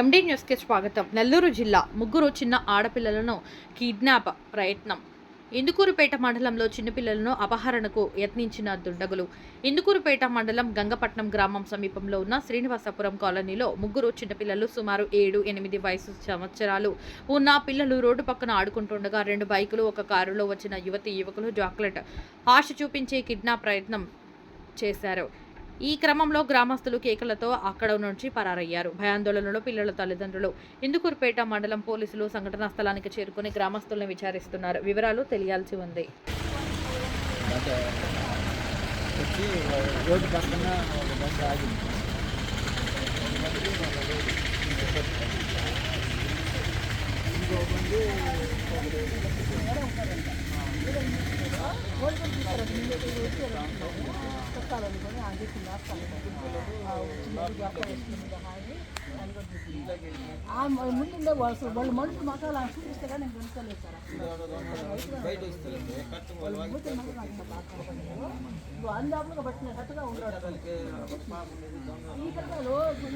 ఎండి న్యూస్కి స్వాగతం. నెల్లూరు జిల్లా ముగ్గురు చిన్న ఆడపిల్లలను కిడ్నాప్ ప్రయత్నం. ఇందుకూరుపేట మండలంలో చిన్నపిల్లలను అపహరణకు యత్నించిన దుండగులు. ఇందుకూరుపేట మండలం గంగపట్నం గ్రామం సమీపంలో ఉన్న శ్రీనివాసపురం కాలనీలో ముగ్గురు చిన్నపిల్లలు సుమారు ఏడు ఎనిమిది వయసు సంవత్సరాలు ఉన్న పిల్లలు రోడ్డు పక్కన ఆడుకుంటుండగా రెండు బైకులు ఒక కారులో వచ్చిన యువతి యువకులు చాక్లెట్ ఆశ చూపించే కిడ్నాప్ ప్రయత్నం చేశారు. ఈ క్రమంలో గ్రామస్తులు కేకలతో అక్కడ నుంచి పరారయ్యారు. భయాందోళనలో పిల్లల తల్లిదండ్రులు ఇందుకూరుపేట మండలం పోలీసులు సంఘటనా స్థలానికి చేరుకుని గ్రామస్తులను విచారిస్తున్నారు. వివరాలు తెలియాల్సి ఉంది. అంటే వచ్చి రోడ్డు పక్కన ఒక బస్సు ఆగింది ఇంకో బండి ముందుండే వాళ్ళు వాళ్ళు మనుషులు మాకు అలా చూపిస్తే కానీ నేను కొనుక్కోలేదు సార్ బయట వస్తుంది వాళ్ళు మూతి మాకు నాకు ఇంకా బాగా కనపడలేదు. నువ్వు అందాపులుగా పట్టినట్టుగా ఉన్నాడు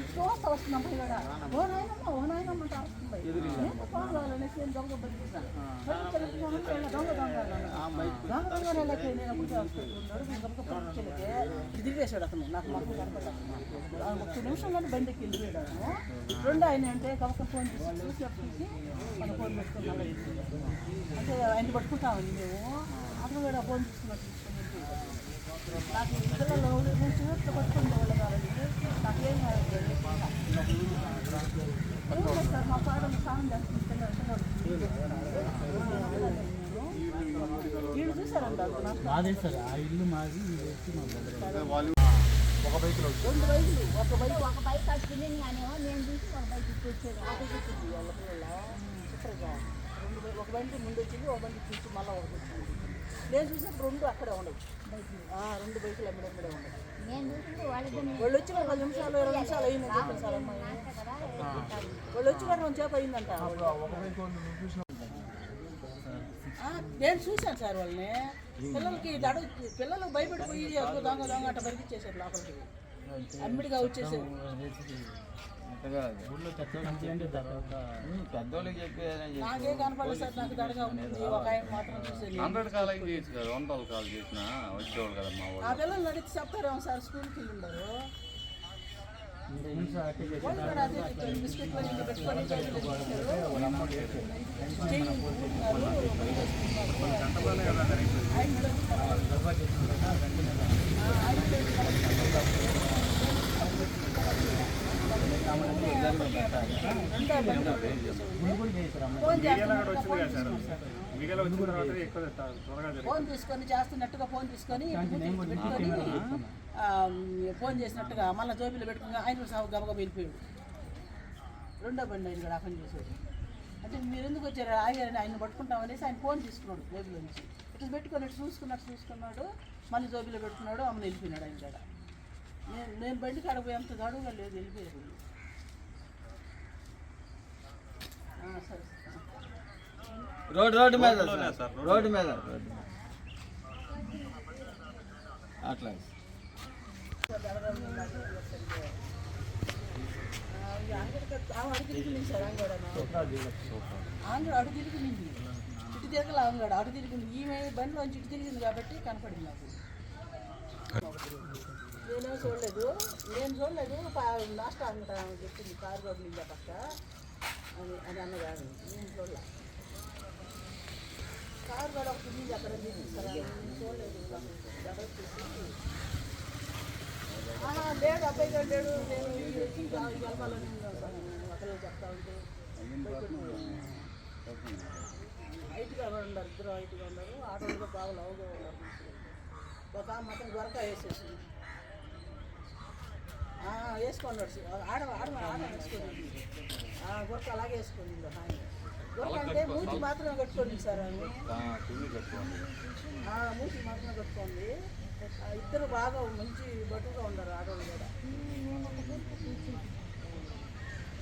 చూస్తా వస్తున్నాం పోయినాడా ఓ నాయనమ్మ ఓ నాయనమ్మ అంటే వస్తుంది కావాలనేసి నేను దొంగ బతికిస్తాను దొంగ దొంగ. దొంగ నేను అప్పుడు వస్తున్నాడు తిరిగేశాడు అతను నాకు మాకు కనపడ్డాను ఒక్క నిమిషంలోనే బండికి వెళ్ళిపోయాడు రెండు ఆయన అంటే కవక ఫోన్ చేసి చూసి అప్పటికి మన ఫోన్ పెట్టుకుని మళ్ళీ వెళ్ళిపోయాడు. అంటే ఆయన పట్టుకుంటామని మేము అతను కూడా ఫోన్ తీసుకున్నట్టు. నాకు ఈ పిల్లలు నేను చిన్నట్లు పట్టుకునే వాళ్ళు నాకేం సార్ మా పాడలు సార్ ఆ ఇల్లు మాది ఇది రెండు బైకులు ఒక బైక్ ఒక బైక్ కట్టుకుని నేనేమో నేను చూసి ఒక బైక్ ఇచ్చేది ఆటో చూసింది వాళ్ళ సూపర్గా రెండు ఒక బండి ముందు వచ్చింది ఒక బండి చూసి మళ్ళీ ఒకటి వచ్చింది నేను చూసినప్పుడు రెండు అక్కడే ఆ, రెండు బైకులు అమ్మడే అమ్మడే ఉన్నాయి వాళ్ళు వచ్చి పది నిమిషాలు ఇరవై నిమిషాలు అయిందని చెప్పారు సార్ అమ్మాయి. వాళ్ళు వచ్చి కూడా కొంచెం సేపు అయిందంట ఆ, నేను చూశాను సార్ వాళ్ళని. పిల్లలకి దడ పిల్లలు భయపడిపోయి అదిగో దొంగ దొంగ అట్ట పరిగిచ్చేసారు లోపలికి. అమ్మిడిగా వచ్చేసారు. ఊళ్ళో పెద్దోళ్ళకి హండ్రెడ్ కాల్ అయితే చేయొచ్చు కదా వంద కాల్ చేసినా వచ్చేవాళ్ళు కదా మా వాళ్ళు పిల్లలు నడిచి చెప్తారేమో సార్ స్కూల్కి వెళ్ళి ఉండరు ఫోన్ తీసుకొని చేస్తున్నట్టుగా ఫోన్ తీసుకొని ఫోన్ చేసినట్టుగా మళ్ళీ జోబీలో పెట్టుకుని ఆయన సాగు గబగబ వెళ్ళిపోయాడు. రెండో బండి ఆయన కూడా పని చేశాడు అంటే మీరు ఎందుకు వచ్చారు? ఆగారని ఆయన పట్టుకుంటామనేసి ఆయన ఫోన్ తీసుకున్నాడు జోబీలో నుంచి. ఇట్లా పెట్టుకొని చూసుకున్నట్టు చూసుకున్నాడు మళ్ళీ జోబీలో పెట్టుకున్నాడు అమ్మని వెళ్ళిపోయినాడు ఆయన కూడా. నేను నేను బండి కాడ పోయేంత గడువుగా లేదు వెళ్ళిపోయారు ఆ, సరే సరే. రోడ్ రోడ్డు మీద రోడ్డు మీద రోడ్డు మీద. అట్లా ఆంధ్ర అడు తిరిగింది. ఇటు తిరగల ఆంధ్ర అడు తిరిగింది. ఈమె బండిలోంచి ఇటు తిరిగింది కాబట్టి కనపడింది నాకు. నేనేం చూడలేదు. నేను చూడలేదు. లాస్ట్ అంట చెప్పింది కారు రోడ్డు ఆ పక్క అని అని అన్నగారు నేను చూడలేదు ఎవరు చూసి ఆహా, లేడు అబ్బాయి గారు లేడు నేను ఈ గెలపాలని ఒకళ్ళు చెప్తా ఉంటే హైట్గా ఉన్నారు ఇద్దరు హైట్గా ఉన్నారు ఆటోలో బాగా లవ్గా ఉన్నారు ఒక ఆమె మాత్రం గొరక వేసేసింది వేసుకోండి. వేసుకున్నాడు సార్. ఆడ ఆడ ఆడ వేసుకుంది గొరక అలాగే వేసుకోండి హాయ్. అంటే మూతి మాత్రమే కట్టుకోండి సార్ ఆమె కట్టుకోండి. మూతి మాత్రమే కట్టుకోండి. ఇద్దరు బాగా మంచి బట్టుగా ఉన్నారు ఆడవాళ్ళు కూడా.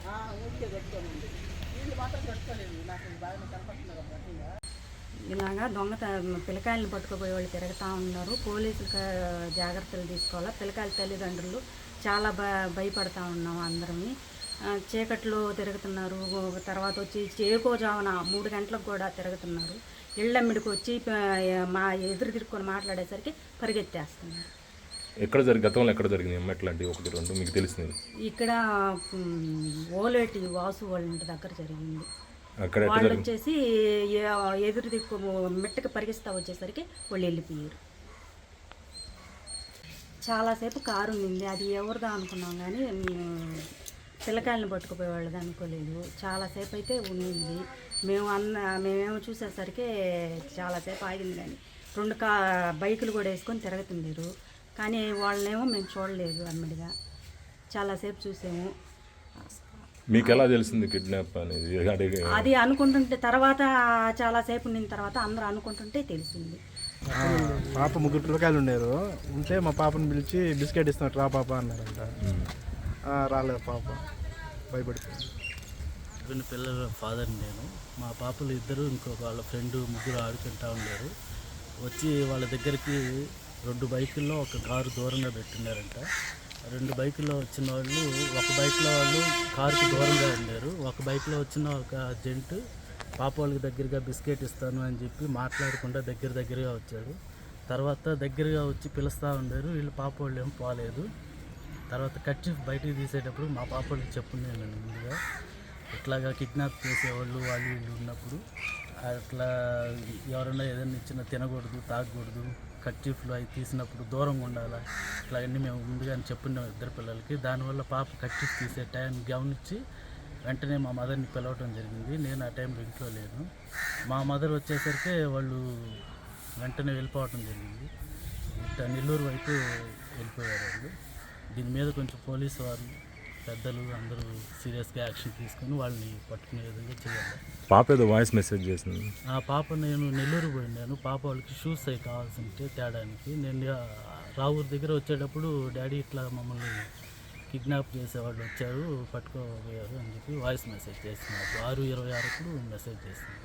ఆ, ఊరికే కట్టుకోనండి. వీళ్ళు మాత్రం కట్టుకోలేదు. నాకు బాగా కనపడుతున్నారు బట్టుగా ఇలాగా దొంగ పిల్లకాయలను పట్టుకుపోయే వాళ్ళు తిరుగుతూ ఉన్నారు. పోలీసులు జాగ్రత్తలు తీసుకోవాలా? పిల్లకాయల తల్లిదండ్రులు చాలా భయపడతా ఉన్నాం అందరం చీకట్లో తిరుగుతున్నారు. తర్వాత వచ్చి చేకోజామున మూడు గంటలకు కూడా తిరుగుతున్నారు. ఇళ్ళమ్మిడికి వచ్చి మా ఎదురు తిరుక్కొని మాట్లాడేసరికి పరిగెత్తేస్తున్నారు. ఎక్కడ జరిగి గతంలో ఎక్కడ జరిగింది? ఇట్లాంటి ఒకటి రెండు మీకు తెలిసింది ఇక్కడ ఓలేటి వాసు వాళ్ళ ఇంటి దగ్గర జరిగింది. అక్కడ వాళ్ళు వచ్చేసి ఎదురు దిక్కు మిట్టకి పరిగిస్తా వచ్చేసరికి వాళ్ళు వెళ్ళిపోయారు. చాలాసేపు కారు ఉండింది. అది ఎవరిదా అనుకున్నాం కానీ పిల్లకాయలను పట్టుకుపోయే వాళ్ళది అనుకోలేదు. చాలాసేపు అయితే ఉండింది మేము అన్న మేమేమో చూసేసరికి చాలాసేపు ఆగింది కానీ రెండు కా బైకులు కూడా వేసుకొని తిరుగుతుండేరు. కానీ వాళ్ళనేమో మేము చూడలేదు అమ్మడిగా. చాలాసేపు చూసాము. మీకు ఎలా తెలిసింది కిడ్నాప్ అనేది? అది అనుకుంటుంటే తర్వాత చాలాసేపు ఉండిన తర్వాత అందరూ అనుకుంటుంటే తెలిసింది. పాప ముగ్గురు పిల్లకాయలు ఉండేరు ఉంటే మా పాపని పిలిచి బిస్కెట్ ఇస్తున్నట్టు రా పాప అన్నారంట. రాలేదు పాప. భయపడిపోయింది. రెండు పిల్లల ఫాదర్ నేను మా పాపలు ఇద్దరు ఇంకొక వాళ్ళ ఫ్రెండ్ ముగ్గురు ఆడుకుంటా ఉన్నారు. వచ్చి వాళ్ళ దగ్గరికి రెండు బైకుల్లో ఒక కారు దూరంగా పెట్టినారంట. రెండు బైకుల్లో వచ్చిన వాళ్ళు ఒక బైక్లో వాళ్ళు కారుకి దూరంగా ఉన్నారు. ఒక బైక్లో వచ్చిన ఒక జెంట్ పాప వాళ్ళకి దగ్గరగా బిస్కెట్ ఇస్తాను అని చెప్పి మాట్లాడకుండా దగ్గర దగ్గరగా వచ్చాడు తర్వాత దగ్గరగా వచ్చి పిలుస్తూ ఉన్నారు. వీళ్ళు పాప వాళ్ళు ఏం పోలేదు. తర్వాత కర్చీఫ్ బయటికి తీసేటప్పుడు మా పాప వాళ్ళకి నేను ముందుగా. ఇట్లాగా కిడ్నాప్ చేసేవాళ్ళు వాళ్ళు వీళ్ళు ఉన్నప్పుడు. అట్లా ఎవరైనా ఏదైనా ఇచ్చినా తినకూడదు తాగకూడదు. కర్చీఫ్లు అవి తీసినప్పుడు దూరంగా ఉండాలా? ఇట్లా అన్నీ మేము ముందుగానే చెప్పున్నాం ఇద్దరు పిల్లలకి. దానివల్ల పాప కర్చీఫ్ తీసే టైం గమనించి వెంటనే మా మదర్ని పిలవటం జరిగింది. నేను ఆ టైంలో ఇంట్లో లేను. మా మదర్ వచ్చేసరికి వాళ్ళు వెంటనే వెళ్ళిపోవటం జరిగింది. ఇట్లా నెల్లూరు వైపు వెళ్ళిపోయారు వాళ్ళు. దీని మీద కొంచెం పోలీసు వారు పెద్దలు అందరూ సీరియస్గా యాక్షన్ తీసుకొని వాళ్ళని పట్టుకునే విధంగా చేయాలి. పాప ఏదో వాయిస్ మెసేజ్ చేసింది. ఆ పాప నేను నెల్లూరు పోయినాను పాప వాళ్ళకి షూస్ అవి కావాల్సింటే తేడానికి. నేను రావూరు దగ్గర వచ్చేటప్పుడు డాడీ ఇట్లా మమ్మల్ని కిడ్నాప్ చేసేవాళ్ళు వచ్చారు పట్టుకోబోయారు అని చెప్పి వాయిస్ మెసేజ్ చేస్తున్నారు ఆరు ఇరవై ఆరుకు మెసేజ్ చేసింది.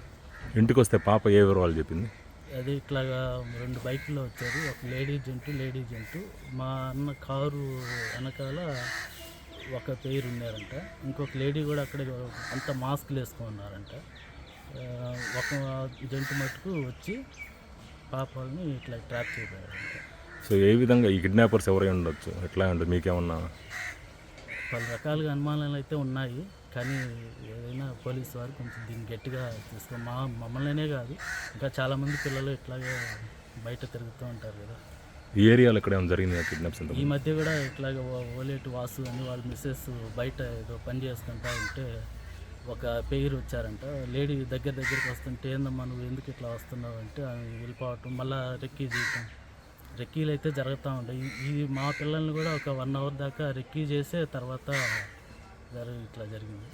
ఇంటికి వస్తే పాప ఏ వివరాలు చెప్పింది? అదే ఇట్లాగా రెండు బైకుల్లో వచ్చారు. ఒక లేడీ జంటు లేడీ జంటు. మా అన్న కారు వెనకాల ఒక పేరు ఉన్నారంట ఇంకొక లేడీ కూడా అక్కడ అంత మాస్క్లు వేసుకున్నారంట. ఒక జంటు మటుకు వచ్చి పాప వాళ్ళని ఇట్లా ట్రాప్ చేయబోయారంట సో ఏ విధంగా ఈ కిడ్నాపర్స్ ఎవరై ఉండొచ్చు? ఎట్లా ఉంటుంది మీకేమన్నా పలు రకాలుగా అనుమానాలు అయితే ఉన్నాయి. కానీ ఏదైనా పోలీసు వారు కొంచెం దీన్ని గట్టిగా తీసుకొని మా మమ్మల్నే కాదు ఇంకా చాలామంది పిల్లలు ఇట్లాగే బయట తిరుగుతూ ఉంటారు కదా. ఈ ఏరియాలో ఇక్కడ ఏమైనా జరిగింది కిడ్నాప్స్ ఈ మధ్య కూడా ఇట్లాగ ఓలేటి వాసు అని వాళ్ళ మిస్సెస్ బయట ఏదో పని చేసుకుంటా ఉంటే ఒక పేరు వచ్చారంట. లేడీ దగ్గర దగ్గరికి వస్తుంటే ఏందమ్మా నువ్వు ఎందుకు ఇట్లా వస్తున్నావు? అంటే ఆమె వెళ్ళిపోవటం మళ్ళీ రెక్కీ చేయటం రెక్కీలు అయితే జరుగుతూ ఉంటాయి. ఈ మా పిల్లల్ని కూడా ఒక వన్ అవర్ దాకా రెక్కీ చేసే తర్వాత జరి ఇట్లా జరిగింది.